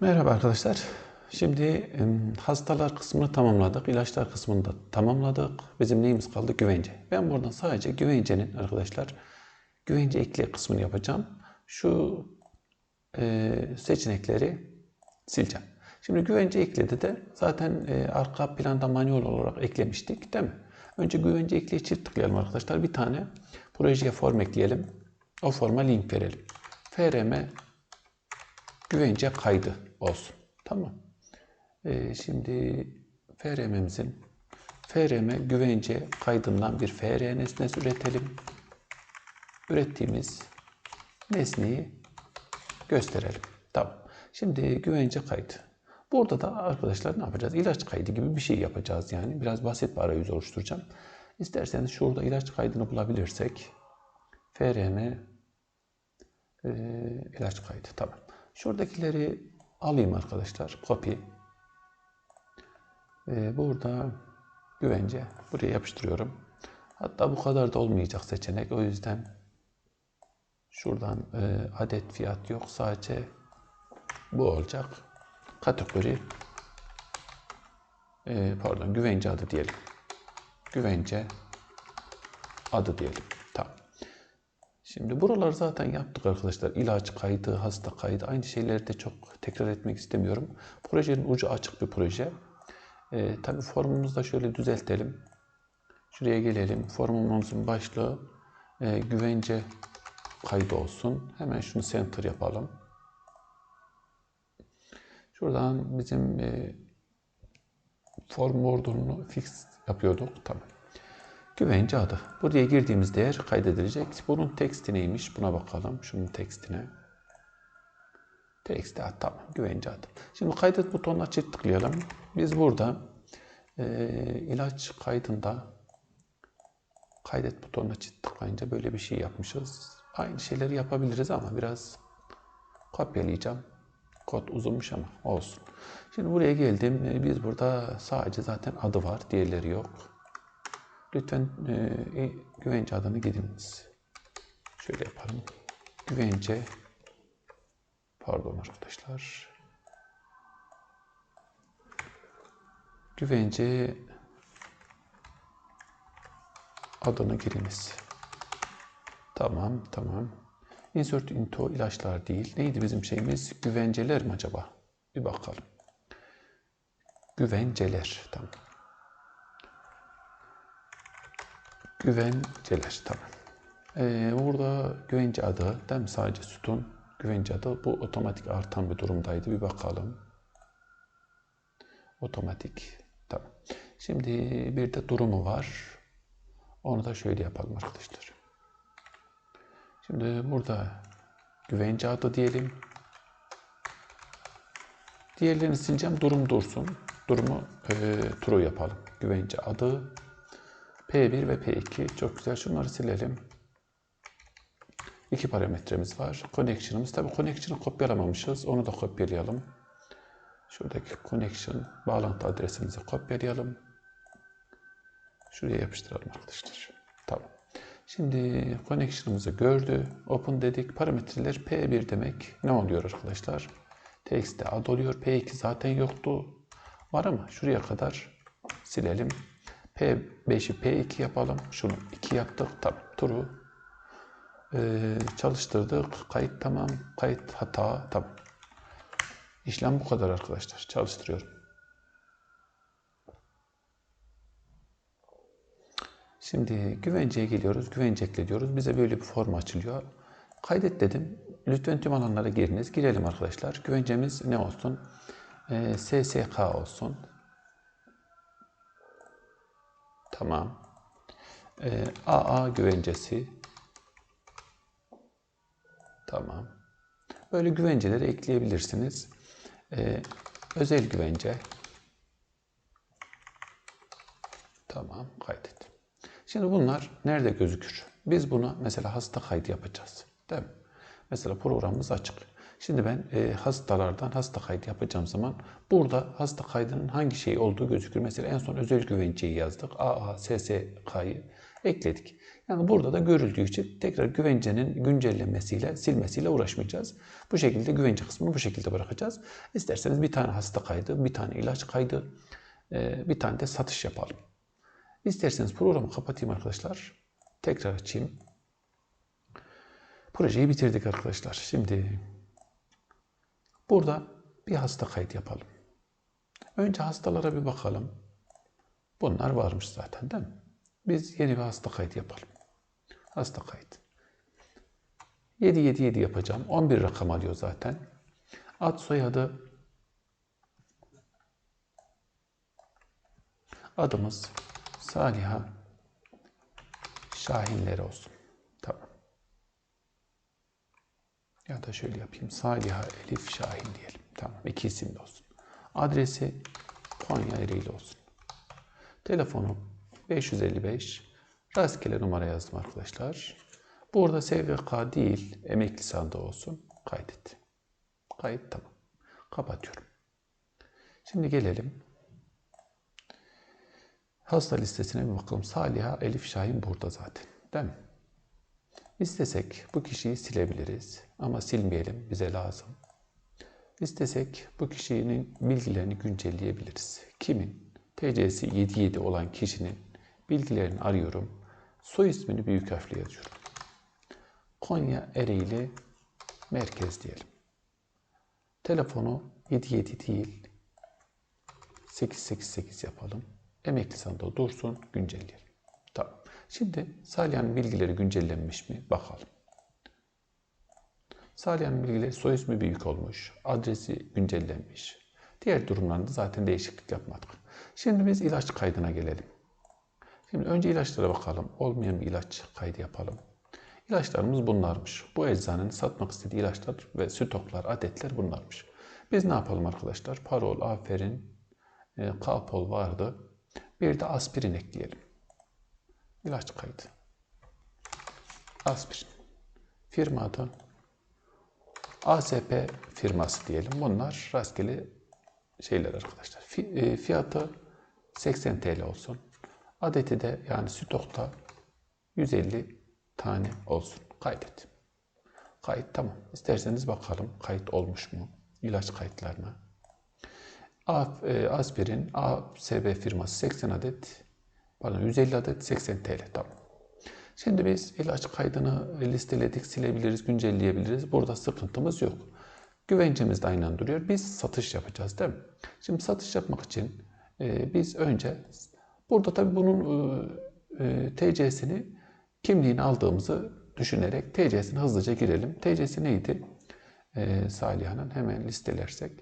Merhaba arkadaşlar. Şimdi hastalar kısmını tamamladık. ilaçlar kısmını da tamamladık. Bizim neyimiz kaldı? Güvence. Ben buradan sadece güvencenin arkadaşlar güvence ekle kısmını yapacağım. Şu e, seçenekleri sileceğim. Şimdi güvence ekledi de zaten e, arka planda manuel olarak eklemiştik değil mi? Önce güvence ekleye çift tıklayalım arkadaşlar. Bir tane projeye form ekleyelim. O forma link verelim. frm güvence kaydı olsun. Tamam. Ee, şimdi FRM'imizin FRM güvence kaydından bir FR nesnesi üretelim. Ürettiğimiz nesneyi gösterelim. Tamam. Şimdi güvence kaydı. Burada da arkadaşlar ne yapacağız? İlaç kaydı gibi bir şey yapacağız yani. Biraz basit bir arayüz oluşturacağım. İsterseniz şurada ilaç kaydını bulabilirsek FRM e, ilaç kaydı. Tamam. Şuradakileri alayım arkadaşlar. Copy. Ee, burada güvence. Buraya yapıştırıyorum. Hatta bu kadar da olmayacak seçenek. O yüzden şuradan e, adet fiyat yok. Sadece bu olacak. Kategori e, pardon güvence adı diyelim. Güvence adı diyelim. Şimdi buraları zaten yaptık arkadaşlar. İlaç kaydı, hasta kaydı aynı şeyleri de çok tekrar etmek istemiyorum. Projenin ucu açık bir proje. Ee, tabii formumuzu da şöyle düzeltelim. Şuraya gelelim. Formumuzun başlığı e, güvence kaydı olsun. Hemen şunu center yapalım. Şuradan bizim e, form borderunu fix yapıyorduk. Tamam. Güvence adı. Buraya girdiğimiz değer kaydedilecek. Bunun teksti neymiş? Buna bakalım. Şunun tekstine. Teksti adı. Tamam. Güvence adı. Şimdi kaydet butonuna çift tıklayalım. Biz burada e, ilaç kaydında kaydet butonuna çift tıklayınca böyle bir şey yapmışız. Aynı şeyleri yapabiliriz ama biraz kopyalayacağım. Kod uzunmuş ama olsun. Şimdi buraya geldim. E, Biz burada sadece zaten adı var. Diğerleri yok. Lütfen e, güvence adını gidiniz. Şöyle yapalım. Güvence pardon arkadaşlar. Güvence adını giriniz. Tamam, tamam. Insert into ilaçlar değil. Neydi bizim şeyimiz? Güvenceler mi acaba? Bir bakalım. Güvenceler. Tamam. Güvenceler. Tamam. Ee, burada güvence adı değil mi? Sadece sütun güvence adı. Bu otomatik artan bir durumdaydı. Bir bakalım. Otomatik. Tamam. Şimdi bir de durumu var. Onu da şöyle yapalım arkadaşlar. Şimdi burada güvence adı diyelim. Diğerlerini sileceğim. Durum dursun. Durumu e, true yapalım. Güvence adı P1 ve P2. Çok güzel. Şunları silelim. İki parametremiz var. Connection'ımız. Tabii connection'ı kopyalamamışız. Onu da kopyalayalım. Şuradaki connection bağlantı adresimizi kopyalayalım. Şuraya yapıştıralım arkadaşlar. Tamam. Şimdi connection'ımızı gördü. Open dedik. Parametreler P1 demek. Ne oluyor arkadaşlar? Text'te ad oluyor. P2 zaten yoktu. Var ama şuraya kadar silelim. P5'i P2 yapalım. Şunu 2 yaptık. Tamam. True. Ee, çalıştırdık. Kayıt tamam. Kayıt hata. Tamam. İşlem bu kadar arkadaşlar. Çalıştırıyorum. Şimdi güvenceye geliyoruz. Güvence ekle diyoruz. Bize böyle bir form açılıyor. Kaydet dedim. Lütfen tüm alanlara giriniz. Girelim arkadaşlar. Güvencemiz ne olsun? Ee, SSK olsun. Tamam. Ee, AA güvencesi. Tamam. Böyle güvenceleri ekleyebilirsiniz. Ee, özel güvence. Tamam, kaydet. Şimdi bunlar nerede gözükür? Biz buna mesela hasta kaydı yapacağız. Değil mi? Mesela programımız açık. Şimdi ben e, hastalardan hasta kaydı yapacağım zaman burada hasta kaydının hangi şey olduğu gözükür. Mesela en son özel güvenceyi yazdık. AA, SSK'yı Ekledik. Yani burada da görüldüğü için tekrar güvencenin güncellenmesiyle, silmesiyle uğraşmayacağız. Bu şekilde güvence kısmını bu şekilde bırakacağız. İsterseniz bir tane hasta kaydı, bir tane ilaç kaydı, e, bir tane de satış yapalım. İsterseniz programı kapatayım arkadaşlar. Tekrar açayım. Projeyi bitirdik arkadaşlar. Şimdi burada bir hasta kayıt yapalım. Önce hastalara bir bakalım. Bunlar varmış zaten değil mi? Biz yeni bir hasta kayıt yapalım. Hasta kayıt. 7 7 7 yapacağım. 11 rakam alıyor zaten. Ad soyadı adımız Saliha Şahinleri olsun. Tamam. Ya da şöyle yapayım. Saliha Elif Şahin diyelim. Tamam. İki isim de olsun. Adresi Konya Ereğli olsun. Telefonu 555. Rastgele numara yazdım arkadaşlar. Burada SVK değil, emekli sandığı olsun. Kaydet. Kayıt tamam. Kapatıyorum. Şimdi gelelim. Hasta listesine bir bakalım. Saliha Elif Şahin burada zaten. Değil mi? İstesek bu kişiyi silebiliriz. Ama silmeyelim. Bize lazım. İstesek bu kişinin bilgilerini güncelleyebiliriz. Kimin? TC'si 77 olan kişinin bilgilerini arıyorum. Soy ismini büyük harfle yazıyorum. Konya Ereğli merkez diyelim. Telefonu 77 değil 888 yapalım. Emekli sandığı dursun, güncelleyelim. Şimdi Saliha'nın bilgileri güncellenmiş mi? Bakalım. Saliha'nın bilgileri soy ismi büyük olmuş. Adresi güncellenmiş. Diğer durumlarda zaten değişiklik yapmadık. Şimdi biz ilaç kaydına gelelim. Şimdi önce ilaçlara bakalım. Olmayan bir ilaç kaydı yapalım. İlaçlarımız bunlarmış. Bu eczanenin satmak istediği ilaçlar ve stoklar, adetler bunlarmış. Biz ne yapalım arkadaşlar? Parol, aferin, e, kapol vardı. Bir de aspirin ekleyelim. İlaç kaydı. Aspirin. Firma adı ASP firması diyelim. Bunlar rastgele şeyler arkadaşlar. e, Fiyatı 80 TL olsun. Adeti de yani stokta 150 tane olsun. Kaydet. Kayıt tamam. İsterseniz bakalım kayıt olmuş mu? İlaç kayıtlarına. E, aspirin ASB firması 80 adet pardon 150 adet 80 TL tamam. Şimdi biz ilaç kaydını listeledik, silebiliriz, güncelleyebiliriz. Burada sıkıntımız yok. Güvencemiz de aynen duruyor. Biz satış yapacağız değil mi? Şimdi satış yapmak için e, biz önce burada tabii bunun e, e, TC'sini kimliğini aldığımızı düşünerek TC'sini hızlıca girelim. TC'si neydi? E, Saliha'nın hemen listelersek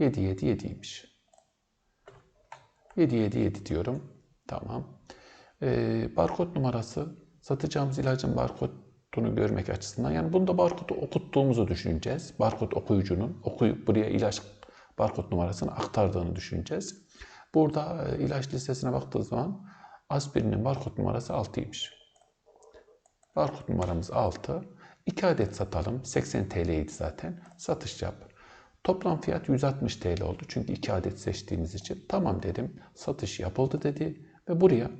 777'ymiş. 777 diyorum. Tamam. E, barkod numarası satacağımız ilacın barkodunu görmek açısından. Yani bunda barkodu okuttuğumuzu düşüneceğiz. Barkod okuyucunun okuyup buraya ilaç barkod numarasını aktardığını düşüneceğiz. Burada e, ilaç listesine baktığı zaman aspirinin barkod numarası 6'ymış. Barkod numaramız 6. 2 adet satalım. 80 TL'ydi zaten. Satış yap. Toplam fiyat 160 TL oldu. Çünkü 2 adet seçtiğimiz için. Tamam dedim. Satış yapıldı dedi. Ve buraya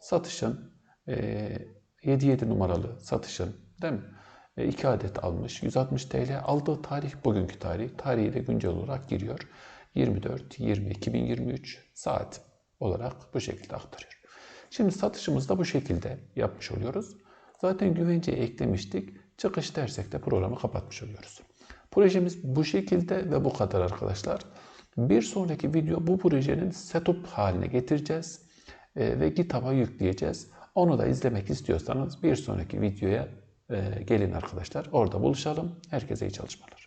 satışın e, 7-7 numaralı satışın değil mi? E, 2 adet almış. 160 TL. Aldığı tarih bugünkü tarih. Tarihi de güncel olarak giriyor. 24 20 2023 saat olarak bu şekilde aktarıyor. Şimdi satışımızı da bu şekilde yapmış oluyoruz. Zaten güvenceyi eklemiştik. Çıkış dersek de programı kapatmış oluyoruz. Projemiz bu şekilde ve bu kadar arkadaşlar. Bir sonraki video bu projenin setup haline getireceğiz ve GitHub'a yükleyeceğiz. Onu da izlemek istiyorsanız bir sonraki videoya e, gelin arkadaşlar. Orada buluşalım. Herkese iyi çalışmalar.